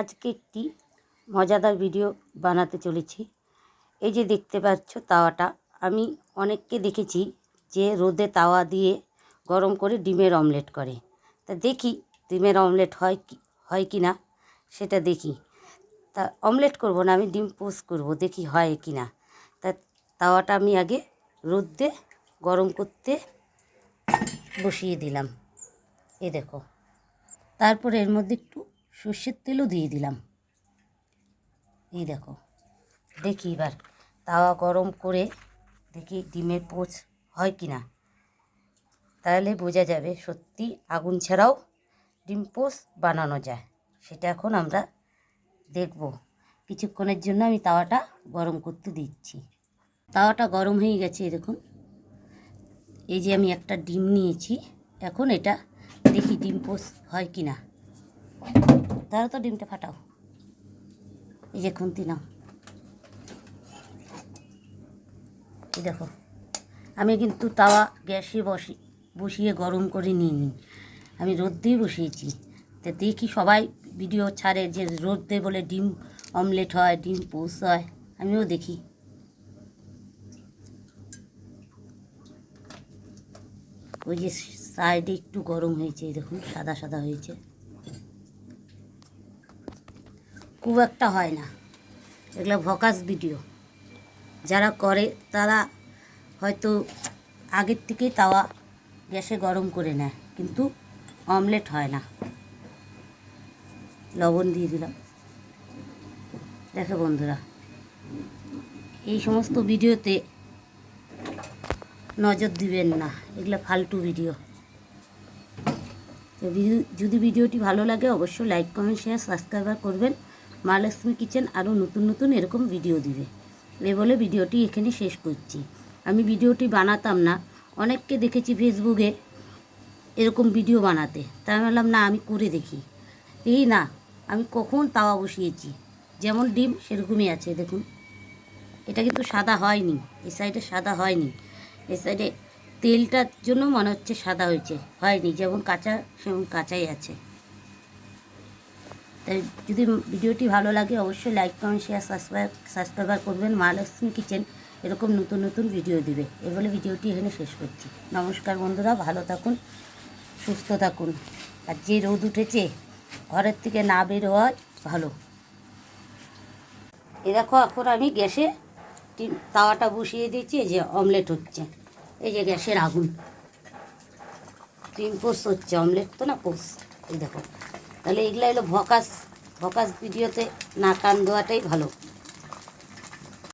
আজকে একটি মজাদার ভিডিও বানাতে চলেছি। এই যে দেখতে পাচ্ছ তাওয়াটা, আমি অনেককে দেখেছি যে রোদে তাওয়া দিয়ে গরম করে ডিমের অমলেট করে। তা দেখি ডিমের অমলেট হয় কি হয় কি না, সেটা দেখি। তা অমলেট করব না, আমি ডিম পোস্ট করব, দেখি হয় কি না। তা তাওয়াটা আমি আগে রোদে গরম করতে বসিয়ে দিলাম। এ দেখো। তারপরে এর মধ্যে একটু সর্ষের তেলও দিয়ে দিলাম। এই দেখো, দেখি এবার তাওয়া গরম করে দেখি ডিমের পোচ হয় কি না। তাহলে বোঝা যাবে সত্যি আগুন ছাড়াও ডিম পোচ বানানো যায়। সেটা এখন আমরা দেখব। কিছুক্ষণের জন্য আমি তাওয়াটা গরম করতে দিচ্ছি। তাওয়াটা গরম হয়ে গেছে দেখুন। এই যে আমি একটা ডিম নিয়েছি, এখন এটা দেখি ডিম পোস হয় কি না। তারা তো ডিমটা ফাটাও। এই যে খুন্তি নাও। এই দেখো, আমি কিন্তু তাওয়া গ্যাসে বসি, বসিয়ে গরম করে নিয়ে নিই। আমি রোদ দিয়ে বসিয়েছি। তা দেখি সবাই ভিডিও ছাড়ে যে রোদ বলে ডিম অমলেট হয়, ডিম পোস হয়, আমিও দেখি। ওই যে সাইডে একটু গরম হয়েছে দেখুন, সাদা সাদা হয়েছে। খুব একটা হয় না। এগুলো ভকাস ভিডিও। যারা করে, তারা হয়তো আগের থেকেই তাওয়া গ্যাসে গরম করে নেয়, কিন্তু অমলেট হয় না। লবণ দিয়ে দিলাম। দেখো বন্ধুরা, এই সমস্ত ভিডিওতে নজর দিবেন না, এগুলো ফালতু ভিডিও। যদি ভিডিওটি ভালো লাগে, অবশ্যই লাইক কমেন্ট শেয়ার সাবস্ক্রাইবার করবেন। মহালক্ষ্মী কিচেন আরও নতুন নতুন এরকম ভিডিও দিবে। এ বলে ভিডিওটি এখানে শেষ করছি। আমি ভিডিওটি বানাতাম না। অনেককে দেখেছি ফেসবুকে এরকম ভিডিও বানাতে। তাই আমি বললাম না, আমি করে দেখি। এই না, আমি কখন তাওয়া বসিয়েছি? যেমন ডিম, সেরকমই আছে, দেখুন। এটা কিন্তু সাদা হয়নি। এই সাইডে সাদা হয়নি। এই সাইডে তেলটার জন্য মনে হচ্ছে সাদা হয়েছে। হয়নি, যেমন কাঁচা, সেমন কাঁচাই আছে। তাই যদি ভিডিওটি ভালো লাগে, অবশ্যই like comment share subscribe subscriber করবেন। মহালক্ষ্মী কিচেন এরকম নতুন নতুন ভিডিও দিবে। এ বলে ভিডিওটি এখানে শেষ করছি। নমস্কার বন্ধুরা, ভালো থাকুন, সুস্থ থাকুন। আর যে রোদ উঠেছে, ঘরের থেকে না বের হওয়াই ভালো। এ দেখো, এখন আমি গ্যাসে তাওয়াটা বসিয়ে এই যে অমলেট হচ্ছে। এই যে গ্যাসের আগুন। ডিম পোস্ট হচ্ছে অমলেট তো না পোস্ট এই দেখো। তাহলে এগুলো এলো ভকাস ভকাস ভিডিওতে না কান দেওয়াটাই ভালো।